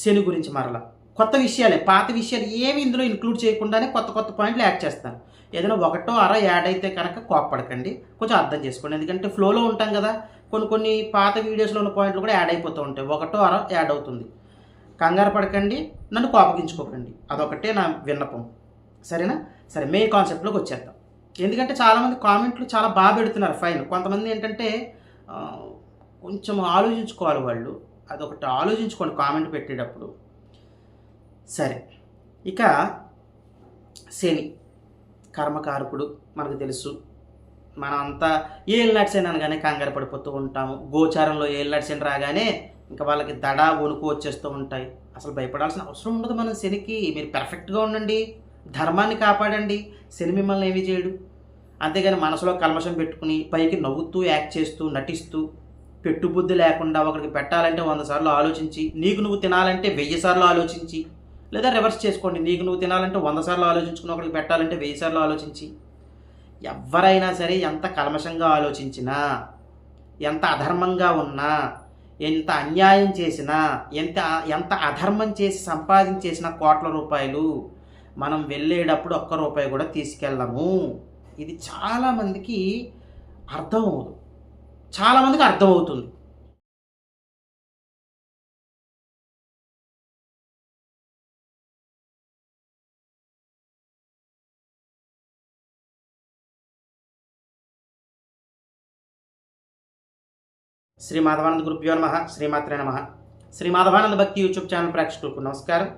శని గురించి మరలా. కొత్త విషయాలే పాత విషయాలు ఏమి ఇందులో ఇంక్లూడ్ చేయకుండానే కొత్త కొత్త పాయింట్లు యాడ్ చేస్తాను ఏదైనా ఒకటో అర యాడ్ అయితే కనుక కోప్పడకండి. కొంచెం అర్థం చేసుకోండి. ఎందుకంటే ఫ్లోలో ఉంటాం కదా కొన్ని కొన్ని పాత వీడియోస్లో ఉన్న పాయింట్లు కూడా యాడ్ అయిపోతూ ఉంటాయి. ఒకటో అర యాడ్ అవుతుంది. కంగారు పడకండి నన్ను కోపగించుకోకండి. అదొకటే నా విన్నపం. సరేనా? సరే మెయిన్ కాన్సెప్ట్లోకి వచ్చేద్దాం. ఎందుకంటే చాలామంది కామెంట్లు చాలా బాగా పెడుతున్నారు ఫైన్ కొంతమంది ఏంటంటే కొంచెం ఆలోచించుకోవాలి వాళ్ళు. అదొకటి ఆలోచించుకోండి కామెంట్ పెట్టేటప్పుడు. సరే ఇక శని కర్మకారకుడు మనకు తెలుసు. మనం అంతా ఏ నడిచాను అనగానే కంగారు పడిపోతూ ఉంటాము. గోచారంలో ఏ నడిచాను రాగానే ఇంకా వాళ్ళకి దడ వణుకు వచ్చేస్తూ ఉంటాయి. అసలు భయపడాల్సిన అవసరం ఉండదు మనం శనికి. మీరు పెర్ఫెక్ట్గా ఉండండి ధర్మాన్ని కాపాడండి శని మిమ్మల్ని ఏమీ చేయడు. అంతేగాని మనసులో కల్మషం పెట్టుకుని పైకి నవ్వుతూ యాక్ట్ చేస్తూ నటిస్తూ పెట్టుబుద్ధి లేకుండా ఒకరికి పెట్టాలంటే వంద సార్లు ఆలోచించి నీకు నువ్వు తినాలంటే వెయ్యి సార్లు ఆలోచించి లేదా రివర్స్ చేసుకోండి నీకు నువ్వు తినాలంటే వంద సార్లు ఆలోచించుకుని ఒకరికి పెట్టాలంటే వెయ్యి సార్లు ఆలోచించి ఎవరైనా సరే ఎంత కల్మషంగా ఆలోచించినా ఎంత అధర్మంగా ఉన్నా ఎంత అన్యాయం చేసినా ఎంత ఎంత అధర్మం చేసి సంపాదించేసిన కోట్ల రూపాయలు మనం వెళ్ళేటప్పుడు ఒక్క రూపాయి కూడా తీసుకెళ్ళము. ఇది చాలామందికి అర్థం అవ్వదు. చాలామందికి అర్థమవుతుంది. శ్రీ మాధవానంద గురుభ్యో నమ. శ్రీమాత్రే నమ. శ్రీ మాధవానంద భక్తి యూట్యూబ్ ఛానల్ ప్రేక్షకులకు నమస్కారం.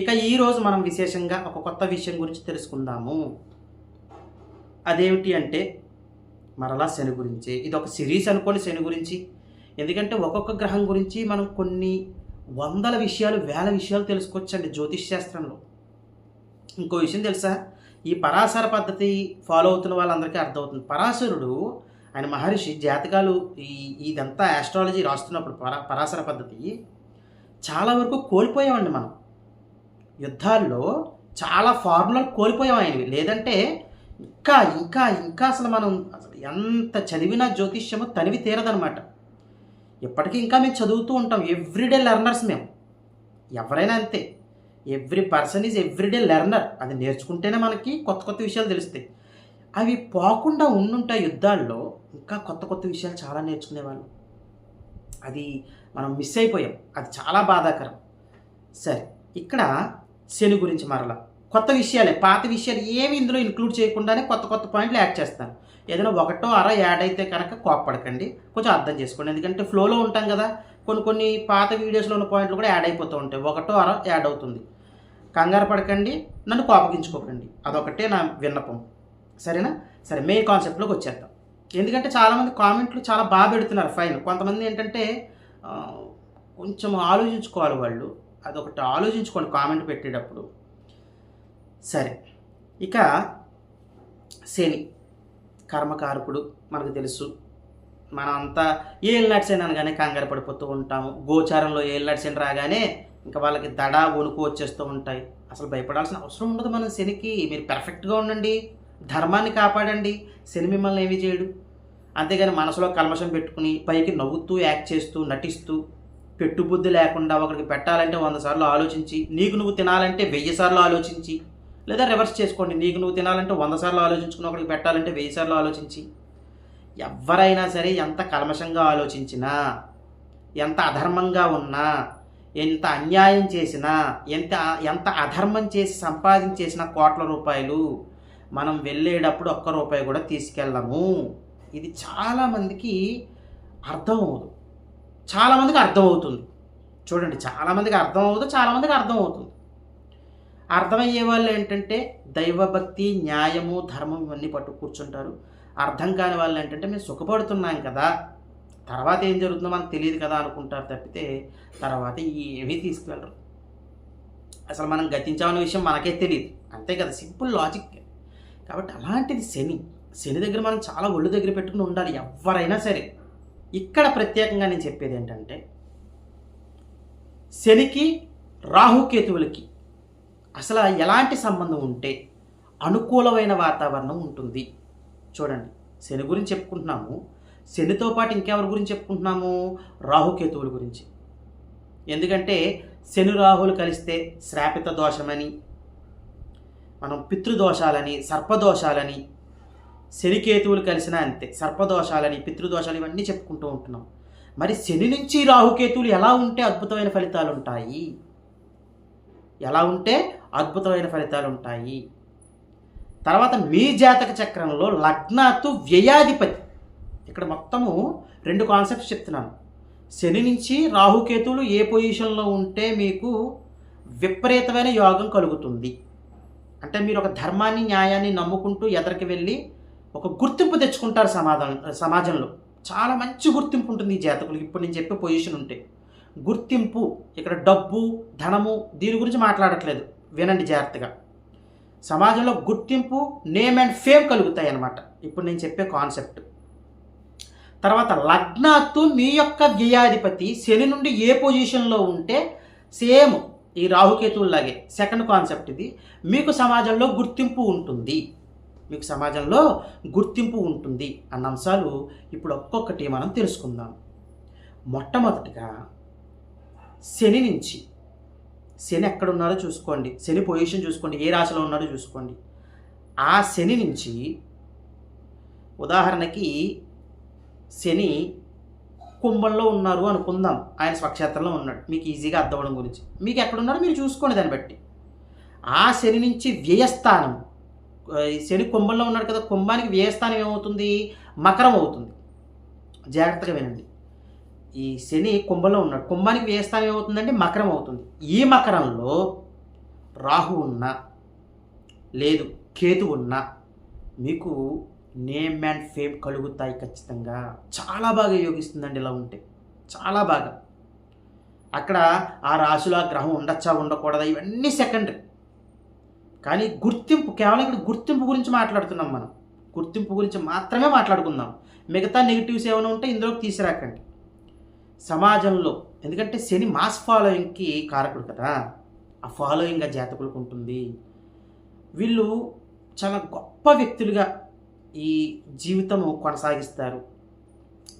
ఇక ఈరోజు మనం విశేషంగా ఒక కొత్త విషయం గురించి తెలుసుకుందాము. అదేమిటి అంటే మరలా శని గురించి. ఇది ఒక సిరీస్ అనుకోండి శని గురించి. ఎందుకంటే ఒక్కొక్క గ్రహం గురించి మనం కొన్ని వందల విషయాలు వేల విషయాలు తెలుసుకోవచ్చండి జ్యోతిష్ శాస్త్రంలో. ఇంకో విషయం తెలుసా? ఈ పరాశర పద్ధతి ఫాలో అవుతున్న వాళ్ళందరికీ అర్థమవుతుంది. పరాశరుడు ఆయన మహర్షి జాతకాలు ఈ ఇదంతా ఆస్ట్రాలజీ రాస్తున్నప్పుడు పరా పరాశర పద్ధతి చాలా వరకు కోల్పోయామండి మనం. యుద్ధాల్లో చాలా ఫార్ములాలు కోల్పోయాం ఆయనవి. లేదంటే ఇంకా ఇంకా ఇంకా అసలు మనం అసలు ఎంత చదివినా జ్యోతిష్యమో తనివి తీరదనమాట ఇప్పటికీ ఇంకా మేము చదువుతూ ఉంటాం. ఎవ్రీడే లెర్నర్స్ మేము. ఎవరైనా అంతే. Every person is everyday learner అది నేర్చుకుంటేనే మనకి కొత్త కొత్త విషయాలు తెలుస్తాయి. అవి పోకుండా ఉండుంటాయి యుద్ధాల్లో ఇంకా కొత్త కొత్త విషయాలు చాలా నేర్చుకునేవాళ్ళు. అది మనం మిస్ అయిపోయాం. అది చాలా బాధాకరం. సరే ఇక్కడ శని గురించి మరలా. కొత్త విషయాలే పాత విషయాలు ఏమి ఇందులో ఇంక్లూడ్ చేయకుండానే కొత్త కొత్త పాయింట్లు యాడ్ చేస్తాను ఏదైనా ఒకటో అర యాడ్ అయితే కనుక కోప్పడకండి. కొంచెం అర్థం చేసుకోండి. ఎందుకంటే ఫ్లోలో ఉంటాం కదా కొన్ని కొన్ని పాత వీడియోస్లో ఉన్న పాయింట్లు కూడా యాడ్ అయిపోతూ ఉంటాయి. ఒకటో అర యాడ్ అవుతుంది. కంగారు పడకండి నన్ను కోపగించుకోకండి. అదొకటే నా విన్నపం. సరేనా? సరే మెయిన్ కాన్సెప్ట్లోకి వచ్చేద్దాం. ఎందుకంటే చాలామంది కామెంట్లు చాలా బాగా పెడుతున్నారు ఫైన్. కొంతమంది ఏంటంటే కొంచెం ఆలోచించుకోవాలి వాళ్ళు. అదొకటి ఆలోచించుకోండి కామెంట్ పెట్టేటప్పుడు. సరే. ఇక శని కర్మకారకుడు మనకు తెలుసు. మనం అంతా ఏళ్ళు అనగానే కంగారు పడిపోతూ ఉంటాము. గోచారంలో ఏళ్ళు నడిచాను రాగానే ఇంకా వాళ్ళకి దడ వణుకు వచ్చేస్తూ ఉంటాయి. అసలు భయపడాల్సిన అవసరం ఉండదు మనం శనికి. మీరు పెర్ఫెక్ట్గా ఉండండి. ధర్మాన్ని కాపాడండి. శని మిమ్మల్ని ఏమీ చేయడు. అంతేగాని మనసులో కల్మషం పెట్టుకుని పైకి నవ్వుతూ యాక్ట్ చేస్తూ నటిస్తూ పెట్టుబుద్ధి లేకుండా ఒకరికి పెట్టాలంటే వంద సార్లు ఆలోచించి నీకు నువ్వు తినాలంటే వెయ్యి సార్లు ఆలోచించి లేదా రివర్స్ చేసుకోండి. నీకు నువ్వు తినాలంటే వంద సార్లు ఆలోచించుకుని ఒకరికి పెట్టాలంటే వెయ్యి సార్లు ఆలోచించి. ఎవరైనా సరే ఎంత కల్మషంగా ఆలోచించినా ఎంత అధర్మంగా ఉన్నా ఎంత అన్యాయం చేసినా ఎంత ఎంత అధర్మం చేసి సంపాదించేసిన కోట్ల రూపాయలు మనం వెళ్ళేటప్పుడు ఒక్క రూపాయి కూడా తీసుకెళ్ళము. ఇది చాలామందికి అర్థం అవ్వదు. చాలామందికి అర్థం అవుతుంది. చూడండి చాలామందికి అర్థం అవ్వదు చాలామందికి అర్థం అవుతుంది. అర్థమయ్యే వాళ్ళు ఏంటంటే దైవభక్తి న్యాయము ధర్మం ఇవన్నీ పట్టు కూర్చుంటారు. అర్థం కాని వాళ్ళు ఏంటంటే మేము సుఖపడుతున్నాం కదా తర్వాత ఏం జరుగుతుందో మనకు తెలియదు కదా అనుకుంటారు తప్పితే తర్వాత ఏమీ తీసుకువెళ్ళరు. అసలు మనం గతించామనే విషయం మనకే తెలియదు అంతే కదా సింపుల్ లాజిక్. కాబట్టి అలాంటిది శని శని దగ్గర మనం చాలా ఒళ్ళు దగ్గర పెట్టుకుని ఉండాలి ఎవరైనా సరే. ఇక్కడ ప్రత్యేకంగా నేను చెప్పేది ఏంటంటే శనికి రాహుకేతువులకి అసలు ఎలాంటి సంబంధం ఉంటే అనుకూలమైన వాతావరణం ఉంటుంది. చూడండి శని గురించి చెప్పుకుంటున్నాము. శనితో పాటు ఇంకెవరి గురించి చెప్పుకుంటున్నాము? రాహుకేతువుల గురించి. ఎందుకంటే శని రాహులు కలిస్తే శ్రాపిత దోషమని మనం పితృదోషాలని సర్పదోషాలని శనికేతువులు కలిసినా అంతే సర్పదోషాలని పితృదోషాలు ఇవన్నీ చెప్పుకుంటూ ఉంటున్నాం. మరి శని నుంచి రాహుకేతువులు ఎలా ఉంటే అద్భుతమైన ఫలితాలు ఉంటాయి? ఎలా ఉంటే అద్భుతమైన ఫలితాలు ఉంటాయి తర్వాత మీ జాతక చక్రంలో లగ్నాతు వ్యయాధిపతి. ఇక్కడ మొత్తము రెండు కాన్సెప్ట్స్ చెప్తున్నాను. శని నుంచి రాహుకేతువులు ఏ పొజిషన్లో ఉంటే మీకు విపరీతమైన యోగం కలుగుతుంది. అంటే మీరు ఒక ధర్మాన్ని న్యాయాన్ని నమ్ముకుంటూ ఎదరికి వెళ్ళి ఒక గుర్తింపు తెచ్చుకుంటారు సమాధానం సమాజంలో. చాలా మంచి గుర్తింపు ఉంటుంది ఈ జాతకులకు. ఇప్పుడు నేను చెప్పే పొజిషన్ ఉంటే. గుర్తింపు ఇక్కడ డబ్బు ధనము దీని గురించి మాట్లాడట్లేదు. వినండి జాగ్రత్తగా. సమాజంలో గుర్తింపు నేమ్ అండ్ ఫేమ్ కలుగుతాయి అన్నమాట ఇప్పుడు నేను చెప్పే కాన్సెప్ట్ తర్వాత లగ్నాత్తు మీ యొక్క వ్యయాధిపతి శని నుండి ఏ పొజిషన్లో ఉంటే సేమ్ ఈ రాహుకేతువులాగే సెకండ్ కాన్సెప్ట్ ఇది. మీకు సమాజంలో గుర్తింపు ఉంటుంది. మీకు సమాజంలో గుర్తింపు ఉంటుంది అన్న అంశాలు ఇప్పుడు ఒక్కొక్కటి మనం తెలుసుకుందాం. మొట్టమొదటిగా శని నుంచి శని ఎక్కడ ఉన్నారో చూసుకోండి. శని పొజిషన్ చూసుకోండి. ఏ రాశిలో ఉన్నారో చూసుకోండి. ఆ శని నుంచి ఉదాహరణకి శని కుంభంలో ఉన్నారు అనుకుందాం. ఆయన స్వక్షేత్రంలో ఉన్నాడు. మీకు ఈజీగా అర్థం అవడం గురించి. మీకు ఎక్కడున్నారో మీరు చూసుకోండి దాన్ని బట్టి. ఆ శని నుంచి వ్యయస్థానం. ఈ శని కుంభంలో ఉన్నాడు కదా కుంభానికి వ్యయస్థానం ఏమవుతుంది? మకరం అవుతుంది. జాగ్రత్తగా వినండి. ఈ శని కుంభంలో ఉన్నాడు. కుంభానికి వ్యయస్థానం ఏమవుతుందంటే మకరం అవుతుంది. ఈ మకరంలో రాహు ఉన్న లేదు కేతు ఉన్న మీకు నేమ్ అండ్ ఫేమ్ కలుగుతాయి ఖచ్చితంగా. చాలా బాగా యోగిస్తుందండి ఇలా ఉంటే. చాలా బాగా. అక్కడ ఆ రాశిలో ఆ గ్రహం ఉండొచ్చా ఉండకూడదా ఇవన్నీ సెకండరీ కానీ గుర్తింపు కేవలం ఇక్కడ గుర్తింపు గురించి మాట్లాడుతున్నాం మనం. గుర్తింపు గురించి మాత్రమే మాట్లాడుకుందాం. మిగతా నెగిటివ్స్ ఏమైనా ఉంటే ఇందులోకి తీసిరాకండి. సమాజంలో ఎందుకంటే శని మాస్ ఫాలోయింగ్కి కారకుడు కదా ఆ ఫాలోయింగ్ ఆ జాతకులకు ఉంటుంది. వీళ్ళు చాలా గొప్ప వ్యక్తులుగా ఈ జీవితము కొనసాగిస్తారు.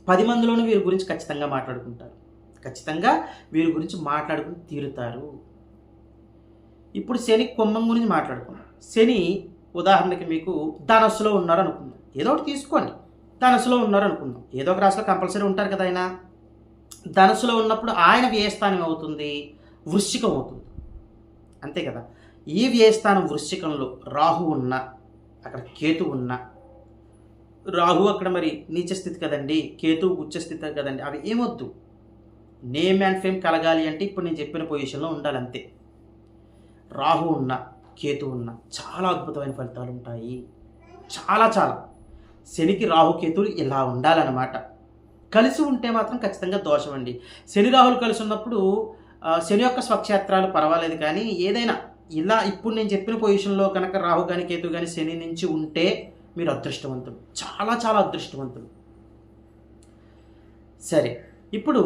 పది మందిలోనూ వీరి గురించి ఖచ్చితంగా మాట్లాడుకుంటారు. ఖచ్చితంగా వీరి గురించి మాట్లాడుకుని తీరుతారు. ఇప్పుడు శని కుంభం గురించి మాట్లాడుకున్నాం శని ఉదాహరణకి మీకు ధనస్సులో ఉన్నారు అనుకుందాం ఏదో ఒకటి తీసుకోండి. ధనస్సులో ఉన్నారు అనుకుందాం ఏదో ఒక రాశిలో కంపల్సరీ ఉంటారు కదా ఆయన. ధనస్సులో ఉన్నప్పుడు ఆయన వ్యయస్థానం అవుతుంది వృశ్చికం అవుతుంది. అంతే కదా? ఈ వ్యయస్థానం వృశ్చికంలో రాహు ఉన్న అక్కడ కేతు ఉన్న రాహు అక్కడ మరి నీచ స్థితి కదండి కేతు ఉచ్చ స్థితి కదండి అవి ఏమొద్దు. నేమ్ అండ్ ఫేమ్ కలగాలి అంటే ఇప్పుడు నేను చెప్పిన పొజిషన్లో ఉండాలి అంతే. రాహు ఉన్న కేతు ఉన్న చాలా అద్భుతమైన ఫలితాలు ఉంటాయి. చాలా చాలా. శనికి రాహు కేతులు ఇలా ఉండాలన్నమాట. కలిసి ఉంటే మాత్రం ఖచ్చితంగా దోషం అండి శని రాహులు కలిసి ఉన్నప్పుడు శని యొక్క స్వక్షేత్రాలు పర్వాలేదు కానీ ఏదైనా ఇలా ఇప్పుడు నేను చెప్పిన పొజిషన్లో కనుక రాహు కానీ కేతు కానీ శని నుంచి ఉంటే మీరు అదృష్టవంతులు. చాలా చాలా అదృష్టవంతులు. సరే ఇప్పుడు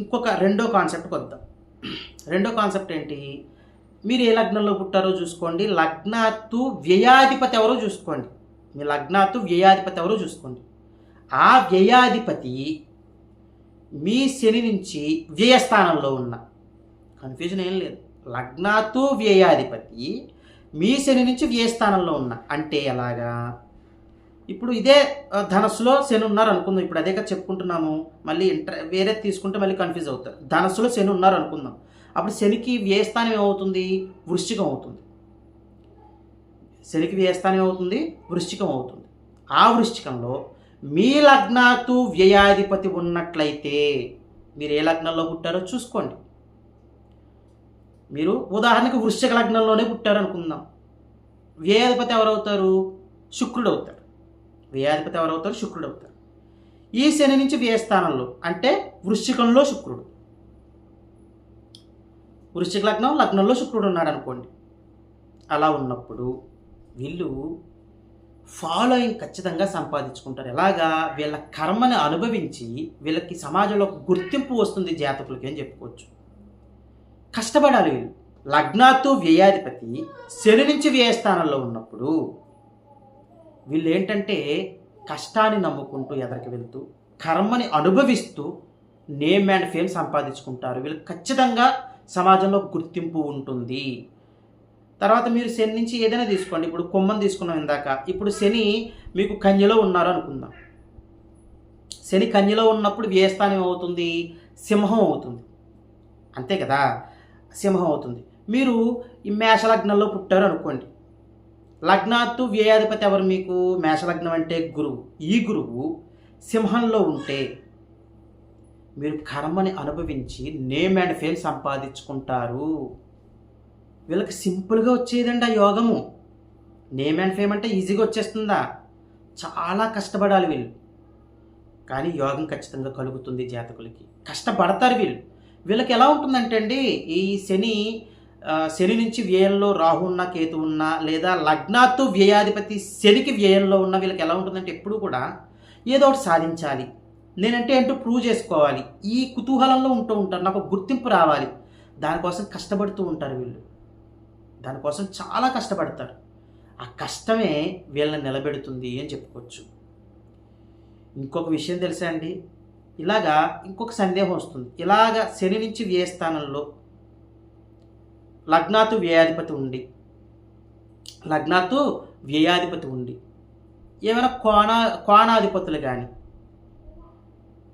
ఇంకొక రెండో కాన్సెప్ట్కి వద్దాం రెండో కాన్సెప్ట్ ఏంటి? మీరు ఏ లగ్నంలో పుట్టారో చూసుకోండి. లగ్నాత్తు వ్యయాధిపతి ఎవరో చూసుకోండి. మీ లగ్నాత్తు వ్యయాధిపతి ఎవరో చూసుకోండి. ఆ వ్యయాధిపతి మీ శని నుంచి వ్యయస్థానంలో ఉన్న. కన్ఫ్యూజన్ ఏం లేదు. లగ్నాతో వ్యయాధిపతి మీ శని నుంచి వ్యయస్థానంలో ఉన్న. అంటే ఎలాగా? ఇప్పుడు ఇదే ధనస్సులో శని ఉన్నారు అనుకుందాం. ఇప్పుడు అదే కదా చెప్పుకుంటున్నాము. మళ్ళీ ఇంటర్ వేరే తీసుకుంటే మళ్ళీ కన్ఫ్యూజ్ అవుతారు. ధనస్సులో శని ఉన్నారు అనుకుందాం. అప్పుడు శనికి వ్యయస్థానం ఏమవుతుంది? వృశ్చికం అవుతుంది. శనికి వ్యయస్థానం ఏమవుతుంది? వృశ్చికం అవుతుంది. ఆ వృశ్చికంలో మీ లగ్నాతు వ్యయాధిపతి ఉన్నట్లయితే మీరు ఏ లగ్నంలో పుట్టారో చూసుకోండి. మీరు ఉదాహరణకి వృశ్చిక లగ్నంలోనే పుట్టారు అనుకుందాం వ్యయాధిపతి ఎవరవుతారు? శుక్రుడు అవుతారు వ్యయాధిపతి ఎవరవుతారు? శుక్రుడు అవుతారు ఈ శని నుంచి వ్యయస్థానంలో అంటే వృశ్చికంలో శుక్రుడు. వృశ్చిక లగ్నం లగ్నంలో శుక్రుడు ఉన్నాడు అనుకోండి అలా ఉన్నప్పుడు వీళ్ళు ఫాలోయింగ్ ఖచ్చితంగా సంపాదించుకుంటారు. ఎలాగా? వీళ్ళ కర్మని అనుభవించి వీళ్ళకి సమాజంలో గుర్తింపు వస్తుంది జాతకులకి అని చెప్పుకోవచ్చు. కష్టపడాలి వీళ్ళు. లగ్నాతో వ్యయాధిపతి శని నుంచి వ్యయస్థానంలో ఉన్నప్పుడు వీళ్ళు ఏంటంటే కష్టాన్ని నమ్ముకుంటూ ఎదరికి వెళ్తూ కర్మని అనుభవిస్తూ నేమ్ అండ్ ఫేమ్ సంపాదించుకుంటారు. వీళ్ళకి ఖచ్చితంగా సమాజంలో గుర్తింపు ఉంటుంది. తర్వాత మీరు శని నుంచి ఏదైనా తీసుకోండి. ఇప్పుడు కొమ్మని తీసుకున్నాం ఇందాక. ఇప్పుడు శని మీకు కన్యలో ఉన్నారు అనుకుందాం. శని కన్యలో ఉన్నప్పుడు వ్యయస్థానం ఏమవుతుంది? సింహం అవుతుంది. అంతే కదా? సింహం అవుతుంది. మీరు ఈ మేషలగ్నంలో పుట్టారు అనుకోండి. లగ్నాత్తు వ్యయాధిపతి ఎవరు మీకు? మేషలగ్నం అంటే గురువు. ఈ గురువు సింహంలో ఉంటే మీరు కర్మని అనుభవించి నేమ్ అండ్ ఫేమ్ సంపాదించుకుంటారు. వీళ్ళకి సింపుల్గా వచ్చేదండి ఆ యోగము. నేమ్ అండ్ ఫేమ్ అంటే ఈజీగా వచ్చేస్తుందా? చాలా కష్టపడాలి వీళ్ళు. కానీ యోగం ఖచ్చితంగా కలుగుతుంది జాతకులకి. కష్టపడతారు వీళ్ళు. వీళ్ళకి ఎలా ఉంటుందంటే అండి ఈ శని శని నుంచి వ్యయంలో రాహు ఉన్న కేతు ఉన్న లేదా లగ్నాత్తు వ్యయాధిపతి శనికి వ్యయంలో ఉన్న వీళ్ళకి ఎలా ఉంటుందంటే ఎప్పుడు కూడా ఏదో ఒకటి సాధించాలి. నేనంటే ఏంటో ప్రూవ్ చేసుకోవాలి. ఈ కుతూహలంలో ఉంటూ ఉంటారు. నాకు గుర్తింపు రావాలి. దానికోసం కష్టపడుతూ ఉంటారు వీళ్ళు. దానికోసం చాలా కష్టపడతారు ఆ కష్టమే వీళ్ళని నిలబెడుతుంది అని చెప్పుకోవచ్చు. ఇంకొక విషయం తెలుసా అండి? ఇలాగా ఇంకొక సందేహం వస్తుంది. ఇలాగా శని నుంచి వ్యయ స్థానంలో లగ్నాతు వ్యయాధిపతి ఉండి లగ్నాతు వ్యయాధిపతి ఉండి ఏమైనా కోణ కోణాధిపతులు కానీ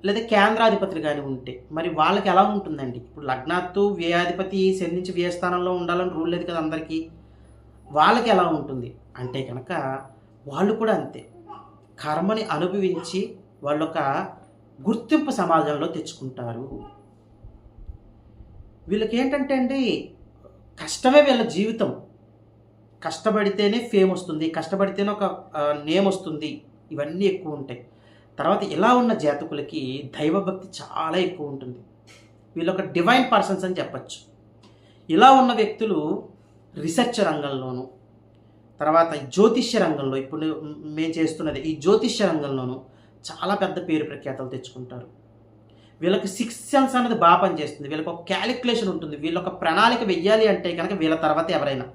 లేదా కేంద్రాధిపతులు కానీ ఉంటే మరి వాళ్ళకి ఎలా ఉంటుందండి? ఇప్పుడు లగ్నాత్తు వ్యయాధిపతి శనించి వ్యయస్థానంలో ఉండాలని రూల్ లేదు కదా అందరికీ. వాళ్ళకి ఎలా ఉంటుంది? అంటే కనుక వాళ్ళు కూడా అంతే. కర్మని అనుభవించి వాళ్ళొక గుర్తింపు సమాజంలో తెచ్చుకుంటారు. వీళ్ళకి ఏంటంటే అండి కష్టమే వీళ్ళ జీవితం. కష్టపడితేనే ఫేమ్ వస్తుంది కష్టపడితేనే ఒక నేమ్ వస్తుంది. ఇవన్నీ ఎక్కువ ఉంటాయి. తర్వాత ఇలా ఉన్న జాతకులకి దైవభక్తి చాలా ఎక్కువ ఉంటుంది. వీళ్ళు ఒక డివైన్ పర్సన్స్ అని చెప్పచ్చు. ఇలా ఉన్న వ్యక్తులు రీసెర్చ్ రంగంలోను తర్వాత జ్యోతిష్య రంగంలో ఇప్పుడు మేము చేస్తున్నది ఈ జ్యోతిష్య రంగంలోనూ చాలా పెద్ద పేరు ప్రఖ్యాతలు తెచ్చుకుంటారు. వీళ్ళకి సిక్స్ సెన్స్ అనేది బాగా పనిచేస్తుంది. వీళ్ళకి ఒక క్యాలిక్యులేషన్ ఉంటుంది. వీళ్ళొక ప్రణాళిక వెయ్యాలి అంటే కనుక వీళ్ళ తర్వాత ఎవరైనా.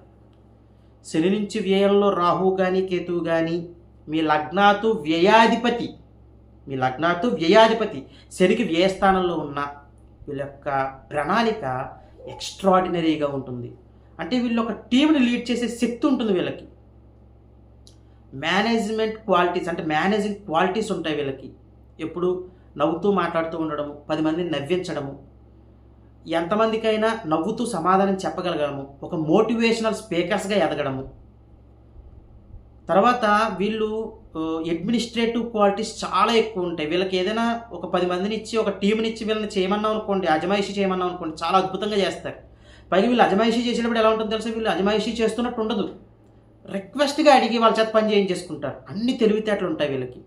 శని నుంచి వ్యయంలో రాహు కానీ కేతువు కానీ మీ లగ్నాతు వ్యయాధిపతి మీ లగ్నాతు వ్యయాధిపతి శనికి వ్యయస్థానంలో ఉన్న వీళ్ళ యొక్క ప్రణాళిక ఎక్స్ట్రాడినరీగా ఉంటుంది. అంటే వీళ్ళు ఒక టీంని లీడ్ చేసే శక్తి ఉంటుంది వీళ్ళకి. మేనేజ్మెంట్ క్వాలిటీస్ అంటే మేనేజింగ్ క్వాలిటీస్ ఉంటాయి వీళ్ళకి. ఎప్పుడు నవ్వుతూ మాట్లాడుతూ ఉండడము పది మందిని నవ్వించడము ఎంతమందికైనా నవ్వుతూ సమాధానం చెప్పగలగడము ఒక మోటివేషనల్ స్పీకర్స్గా ఎదగడము. తర్వాత వీళ్ళు అడ్మినిస్ట్రేటివ్ క్వాలిటీస్ చాలా ఎక్కువ ఉంటాయి. వీళ్ళకి ఏదైనా ఒక పది మందిని ఇచ్చి ఒక టీంని ఇచ్చి వీళ్ళని చేయమన్నాం అనుకోండి అజమాయిషి చేయమన్నాం అనుకోండి చాలా అద్భుతంగా చేస్తారు. పైగా వీళ్ళు అజమాయిషి చేసినప్పుడు ఎలా ఉంటుందో తెలుసా? వీళ్ళు అజమాయిషి చేస్తున్నట్టు ఉండదు. రిక్వెస్ట్గా అడిగి వాళ్ళ చేత పని చేయించేసుకుంటారు అన్ని తెలివితేటలు ఉంటాయి వీళ్ళకి.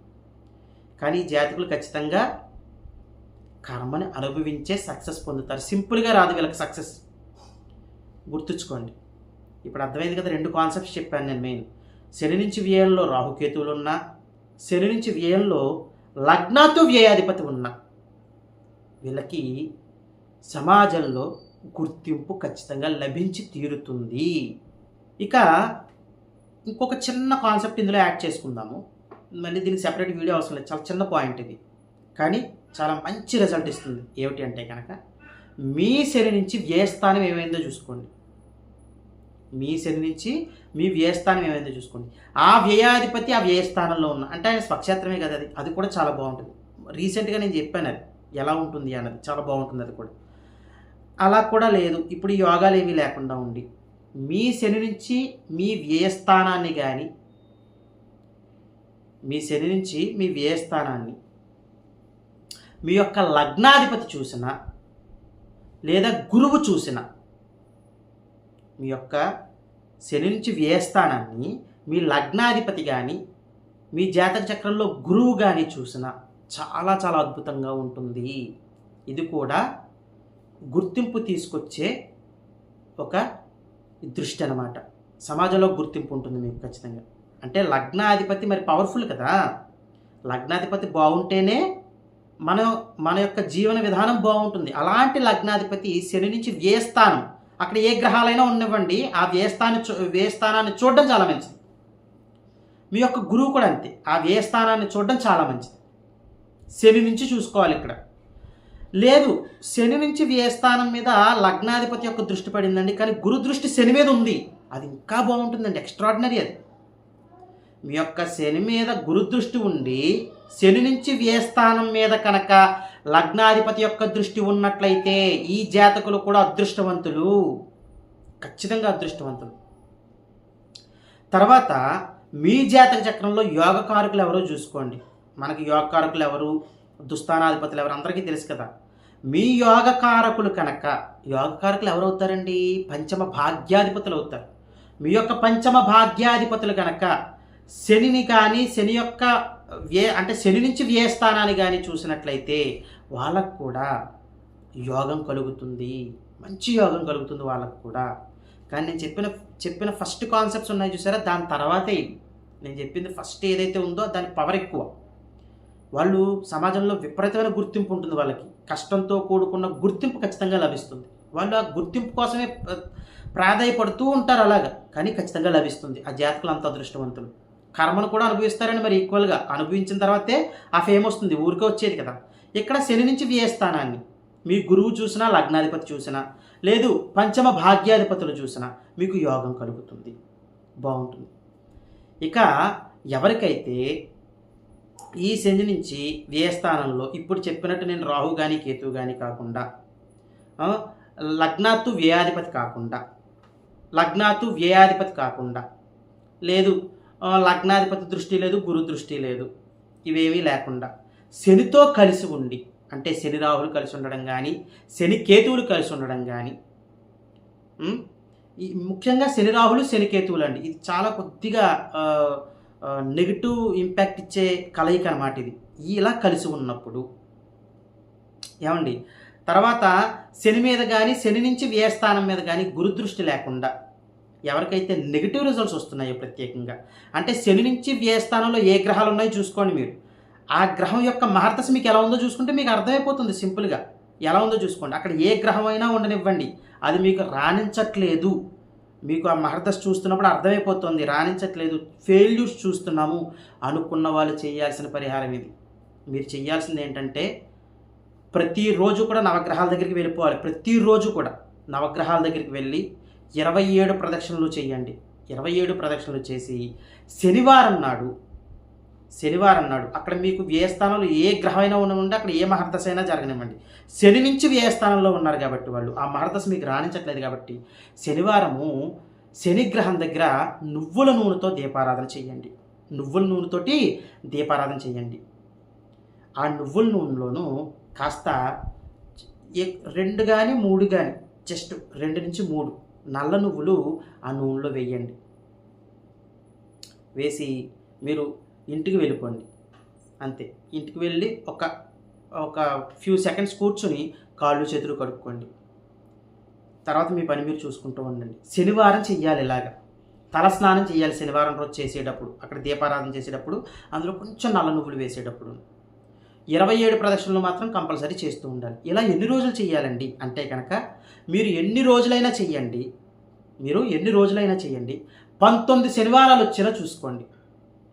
కానీ ఈ జాతకులు ఖచ్చితంగా కర్మని అనుభవించే సక్సెస్ పొందుతారు. సింపుల్గా రాదు వీళ్ళకి సక్సెస్ గుర్తుంచుకోండి. ఇప్పుడు అర్థమైంది కదా రెండు కాన్సెప్ట్స్ చెప్పాను నేను మెయిన్ శని నుంచి వ్యయంలో రాహుకేతువులు ఉన్నా శని నుంచి వ్యయంలో లగ్నాతో వ్యయాధిపతి ఉన్నా వీళ్ళకి సమాజంలో గుర్తింపు ఖచ్చితంగా లభించి తీరుతుంది. ఇక ఇంకొక చిన్న కాన్సెప్ట్ ఇందులో యాడ్ చేసుకుందాము. మళ్ళీ దీనికి సెపరేట్ వీడియో అవసరం లేదు. చాలా చిన్న పాయింట్ ఇది. కానీ చాలా మంచి రిజల్ట్ ఇస్తుంది. ఏమిటి అంటే కనుక మీ శని నుంచి వ్యయస్థానం ఏమైందో చూసుకోండి. మీ శని నుంచి మీ వ్యయస్థానం ఏమైందో చూసుకోండి. ఆ వ్యయాధిపతి ఆ వ్యయస్థానంలో ఉన్న అంటే ఆయన స్వక్షేత్రమే కదా అది. అది కూడా చాలా బాగుంటుంది. రీసెంట్గా నేను చెప్పాను అది. ఎలా ఉంటుంది అన్నది. చాలా బాగుంటుంది అది కూడా. అలా కూడా లేదు. ఇప్పుడు యోగాలు ఏమీ లేకుండా ఉండి మీ శని నుంచి మీ వ్యయస్థానాన్ని కానీ మీ శని నుంచి మీ వ్యయస్థానాన్ని మీ యొక్క లగ్నాధిపతి చూసిన లేదా గురువు చూసిన మీ యొక్క శని నుంచి వ్యయస్థానాన్ని మీ లగ్నాధిపతి కానీ మీ జాతక చక్రంలో గురువు కానీ చూసిన చాలా చాలా అద్భుతంగా ఉంటుంది. ఇది కూడా గుర్తింపు తీసుకొచ్చే ఒక దృష్టి అనమాట సమాజంలో గుర్తింపు ఉంటుంది మీకు ఖచ్చితంగా. అంటే లగ్నాధిపతి మరి పవర్ఫుల్ కదా. లగ్నాధిపతి బాగుంటేనే మన మన యొక్క జీవన విధానం బాగుంటుంది. అలాంటి లగ్నాధిపతి శని నుంచి వ్యయస్థానం అక్కడ ఏ గ్రహాలైనా ఉన్నవ్వండి ఆ వ్యయస్థాన్ని చూ వ్యయస్థానాన్ని చూడడం చాలా మంచిది. మీ యొక్క గురువు కూడా అంతే ఆ వ్యయస్థానాన్ని చూడడం చాలా మంచిది. శని నుంచి చూసుకోవాలి ఇక్కడ. లేదు శని నుంచి వ్యయస్థానం మీద లగ్నాధిపతి యొక్క దృష్టి పడిందండి కానీ గురు దృష్టి శని మీద ఉంది. అది ఇంకా బాగుంటుందండి ఎక్స్ట్రాడినరీ అది. మీ యొక్క శని మీద గురు దృష్టి ఉండి శని నుంచి వ్యయస్థానం మీద కనుక లగ్నాధిపతి యొక్క దృష్టి ఉన్నట్లయితే ఈ జాతకులు కూడా అదృష్టవంతులు. ఖచ్చితంగా అదృష్టవంతులు. తర్వాత మీ జాతక చక్రంలో యోగకారకులు ఎవరో చూసుకోండి. మనకి యోగకారకులు ఎవరు? దుస్థానాధిపతులు ఎవరు? అందరికీ తెలుసు కదా. మీ యోగకారకులు కనుక యోగకారకులు ఎవరవుతారండి పంచమ భాగ్యాధిపతులు అవుతారు. మీ యొక్క పంచమ భాగ్యాధిపతులు కనుక శనిని కానీ శని యొక్క వ్యే అంటే శని నుంచి వ్యయస్థానాన్ని కానీ చూసినట్లయితే వాళ్ళకు కూడా యోగం కలుగుతుంది. మంచి యోగం కలుగుతుంది వాళ్ళకు కూడా. కానీ నేను చెప్పిన చెప్పిన ఫస్ట్ కాన్సెప్ట్స్ ఉన్నాయి చూసారా? దాని తర్వాతే నేను చెప్పింది ఫస్ట్ ఏదైతే ఉందో దాని పవర్ ఎక్కువ. వాళ్ళు సమాజంలో విపరీతమైన గుర్తింపు ఉంటుంది వాళ్ళకి. కష్టంతో కూడుకున్న గుర్తింపు ఖచ్చితంగా లభిస్తుంది. వాళ్ళు ఆ గుర్తింపు కోసమే ప్రాధాయపడుతూ ఉంటారు అలాగా. కానీ ఖచ్చితంగా లభిస్తుంది. ఆ జాతకులు అంత అదృష్టవంతులు. కర్మను కూడా అనుభవిస్తారని మరి ఈక్వల్గా అనుభవించిన తర్వాతే ఆ ఫేమ్ వస్తుంది ఊరికే వచ్చేది కదా. ఇక్కడ శని నుంచి వ్యయస్థానాన్ని మీ గురువు చూసినా లగ్నాధిపతి చూసినా లేదు పంచమ భాగ్యాధిపతులు చూసినా మీకు యోగం కలుగుతుంది. బాగుంటుంది. ఇక ఎవరికైతే ఈ శని నుంచి వ్యయస్థానంలో ఇప్పుడు చెప్పినట్టు నేను రాహు కానీ కేతు కానీ కాకుండా లగ్నాత్తు వ్యయాధిపతి కాకుండా లగ్నాత్తు వ్యయాధిపతి కాకుండా లేదు లగ్నాధిపతి దృష్టి లేదు గురు దృష్టి లేదు. ఇవేమీ లేకుండా. శనితో కలిసి ఉండి అంటే శని రాహులు కలిసి ఉండడం కానీ శని కేతువులు కలిసి ఉండడం కానీ ముఖ్యంగా శని రాహులు శని కేతువులు అండి. ఇది చాలా కొద్దిగా నెగిటివ్ ఇంపాక్ట్ ఇచ్చే కలయిక అనమాట ఇది. ఇలా కలిసి ఉన్నప్పుడు ఏమండి? తర్వాత శని మీద కానీ శని నుంచి వ్యయస్థానం మీద కానీ గురుదృష్టి లేకుండా ఎవరికైతే నెగిటివ్ రిజల్ట్స్ వస్తున్నాయో ప్రత్యేకంగా. అంటే శని నుంచి వ్యయస్థానంలో ఏ గ్రహాలు ఉన్నాయో చూసుకోండి మీరు. ఆ గ్రహం యొక్క మహర్దశ మీకు ఎలా ఉందో చూసుకుంటే మీకు అర్థమైపోతుంది సింపుల్గా. ఎలా ఉందో చూసుకోండి. అక్కడ ఏ గ్రహం అయినా ఉండనివ్వండి. అది మీకు రాణించట్లేదు. మీకు ఆ మహర్దశ చూస్తున్నప్పుడు అర్థమైపోతుంది. రాణించట్లేదు. ఫెయిల్యూర్స్ చూస్తున్నాము. అనుకున్న వాళ్ళు చేయాల్సిన పరిహారం ఇది. మీరు చేయాల్సింది ఏంటంటే ప్రతిరోజు కూడా నవగ్రహాల దగ్గరికి వెళ్ళిపోవాలి. ప్రతిరోజు కూడా నవగ్రహాల దగ్గరికి వెళ్ళి ఇరవై ఏడు ప్రదక్షిణలు చేయండి. ఇరవై ఏడు ప్రదక్షిణలు చేసి శనివారం నాడు శనివారం నాడు అక్కడ మీకు వ్యయస్థానంలో ఏ గ్రహమైనా ఉండనివ్వండి అక్కడ ఏ మహర్దశ అయినా జరగనివ్వండి. శని నుంచి వ్యయస్థానంలో ఉన్నారు కాబట్టి వాళ్ళు. ఆ మహర్దశ మీకు రాణించట్లేదు కాబట్టి శనివారము శని గ్రహం దగ్గర నువ్వుల నూనెతో దీపారాధన చేయండి. నువ్వుల నూనెతోటి దీపారాధన చేయండి. ఆ నువ్వుల నూనెలోనూ కాస్త రెండు కానీ మూడు కానీ జస్ట్ రెండు నుంచి మూడు నల్ల నువ్వులు ఆ నూనెలో వేయండి. వేసి మీరు ఇంటికి వెళ్ళిపోండి. అంతే. ఇంటికి వెళ్ళి ఒక ఒక ఫ్యూ సెకండ్స్ కూర్చొని కాళ్ళు చేతులు కడుక్కోండి. తర్వాత మీ పని మీరు చూసుకుంటూ ఉండండి. శనివారం చెయ్యాలి ఇలాగా. తల స్నానం చేయాలి శనివారం రోజు చేసేటప్పుడు. అక్కడ దీపారాధన చేసేటప్పుడు అందులో కొంచెం నల్ల నువ్వులు వేసేటప్పుడు. ఇరవై ఏడు ప్రదక్షిణలు మాత్రం కంపల్సరీ చేస్తూ ఉండాలి. ఇలా ఎన్ని రోజులు చేయాలండి అంటే కనుక మీరు ఎన్ని రోజులైనా చెయ్యండి. మీరు ఎన్ని రోజులైనా చేయండి పంతొమ్మిది శనివారాలు వచ్చినా చూసుకోండి.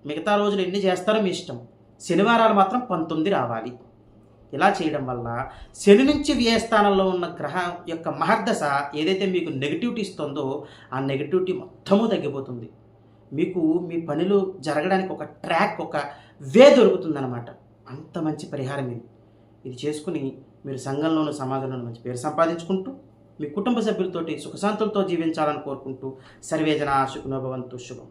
మిగతా రోజులు ఎన్ని చేస్తారో మీ ఇష్టం. శనివారాలు మాత్రం పంతొమ్మిది రావాలి. ఇలా చేయడం వల్ల శని నుంచి వ్యయస్థానంలో ఉన్న గ్రహం యొక్క మహర్దశ ఏదైతే మీకు నెగిటివిటీ ఇస్తుందో ఆ నెగిటివిటీ మొత్తము తగ్గిపోతుంది. మీకు మీ పనులు జరగడానికి ఒక ట్రాక్ ఒక వే దొరుకుతుందన్నమాట. అంత మంచి పరిహారం ఇది. ఇది చేసుకుని మీరు సంఘంలోను సమాజంలోనూ మంచి పేరు సంపాదించుకుంటూ మీ కుటుంబ సభ్యులతోటి సుఖశాంతులతో జీవించాలని కోరుకుంటూ సర్వేజన సుఖనోభవంతు శుభం.